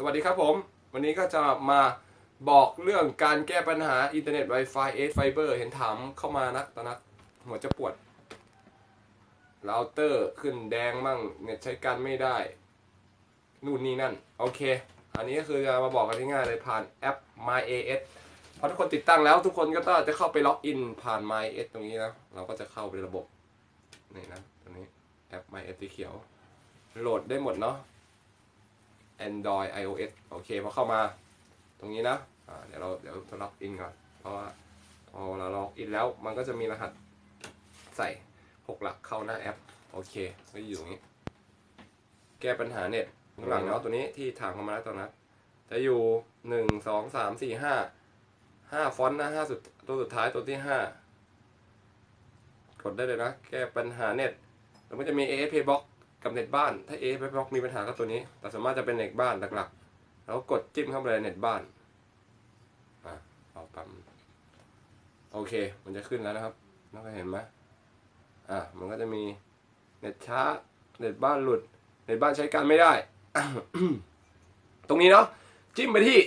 สวัสดีครับผม วันนี้ก็จะมาบอกเรื่องการแก้ปัญหาอินเทอร์เน็ต Wi-Fi 8 Fiber เห็นถามเข้ามานักตอนนักหัวจะปวดเราเตอร์ขึ้นแดงมั่งเน็ตใช้การไม่ได้ นู่นนี่นั่น โอเค อันนี้ก็คือจะมาบอกกันง่ายๆเลยผ่านแอป MyAS พอทุกคนติดตั้งแล้วทุกคนก็ต้องจะเข้าไปล็อกอินผ่าน MyAS ตรงนี้นะ เราก็จะเข้าไประบบ นี่นะ ตรงนี้แอป MyAS สีเขียว โหลดได้หมดเนาะ Android iOS โอเคพอเข้ามาตรงนี้นะอ่าเดี๋ยวเราเดี๋ยวจะล็อกอินก่อน เพราะว่าพอเราล็อกอินแล้วมันก็จะมีรหัสใส่ 6 หลักเข้าหน้าแอป โอเคก็อยู่ตรงนี้ แก้ปัญหาเน็ตข้างหลังเนาะตัวนี้ที่ถามเข้ามาแล้วตอนนั้นจะอยู่หนึ่งสองสามสี่ห้าห้าฟอนต์นะห้าสุดตัวสุดท้ายตัวที่ห้ากดได้เลยนะ แก้ปัญหาเน็ตแล้วมันจะมี AFP Box กับเน็ตบ้าน ถ้า AFP Box มีปัญหาก็ตัวนี้ แต่ส่วนมากจะเป็นเน็ตบ้านหลักๆ แล้วกดจิ้มเข้าไปเลยเน็ตบ้านอะเอาปั๊มโอเค มันจะขึ้นแล้วนะครับน้องเห็นไหมอะมันก็จะมีเน็ตช้า เน็ตบ้านหลุด เน็ตบ้านใช้การไม่ได้ ตรงนี้เนาะ จิ้มไปที่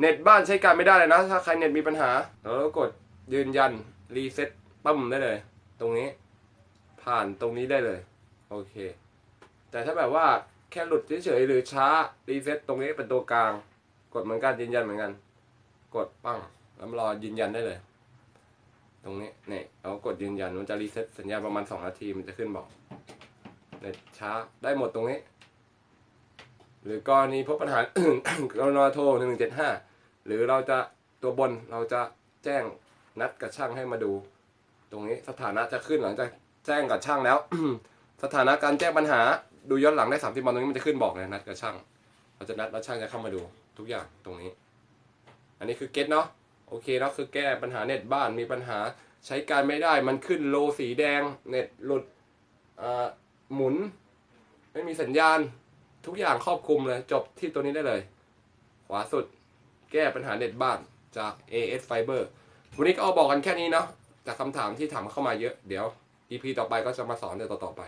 เน็ตบ้านใช้การไม่ได้เลยนะ ถ้าใครเน็ตมีปัญหา แล้วกดยืนยันรีเซ็ตปั๊มได้เลย ตรงนี้ ผ่านตรงนี้ได้เลย โอเค แต่ถ้าแบบว่าแค่หลุดเฉยๆหรือช้ารีเซ็ตตรงนี้เป็นตัวกลาง กดเหมือนกันยืนยันเหมือนกัน กดปั้งแล้วรอยืนยันได้เลย ตรงนี้เนี่ยเรากดยืนยันมันจะรีเซ็ตสัญญาณประมาณ2นาทีมันจะขึ้นบอกเน็ตช้าได้หมดตรงนี้ หรือกรณีพบปัญหากรณโทรหนึ่งเจ็ดห้าหรือเราจะตัวบนเราจะแจ้งนัดกับช่างให้มาดู ตรงนี้สถานะจะขึ้นหลังจากแจ้งกับช่างแล้ว สถานะการแจ้งปัญหา ดูย้อนหลังได้สามสิบวันตรงนี้มันจะขึ้นบอกเลยนัดกับช่าง เราจะนัดแล้วช่างจะเข้ามาดูทุกอย่างตรงนี้ อันนี้คือเก็ตเนาะโอเคแล้วคือแก้ปัญหาเน็ตบ้านมีปัญหาใช้การไม่ได้มันขึ้นโลสีแดงเน็ตหลุดหมุน ไม่มีสัญญาณทุกอย่างครอบคลุมเลยจบที่ตัวนี้ได้เลย ขวาสุดแก้ปัญหาเน็ตบ้านจาก AS Fiber วันนี้ก็เอาบอกกันแค่นี้เนาะจากคำถามที่ถามเข้ามาเยอะ เดี๋ยว EP ต่อไปก็จะมาสอนเดี๋ยวต่อๆไป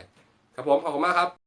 ครับผมขอบคุณมากครับ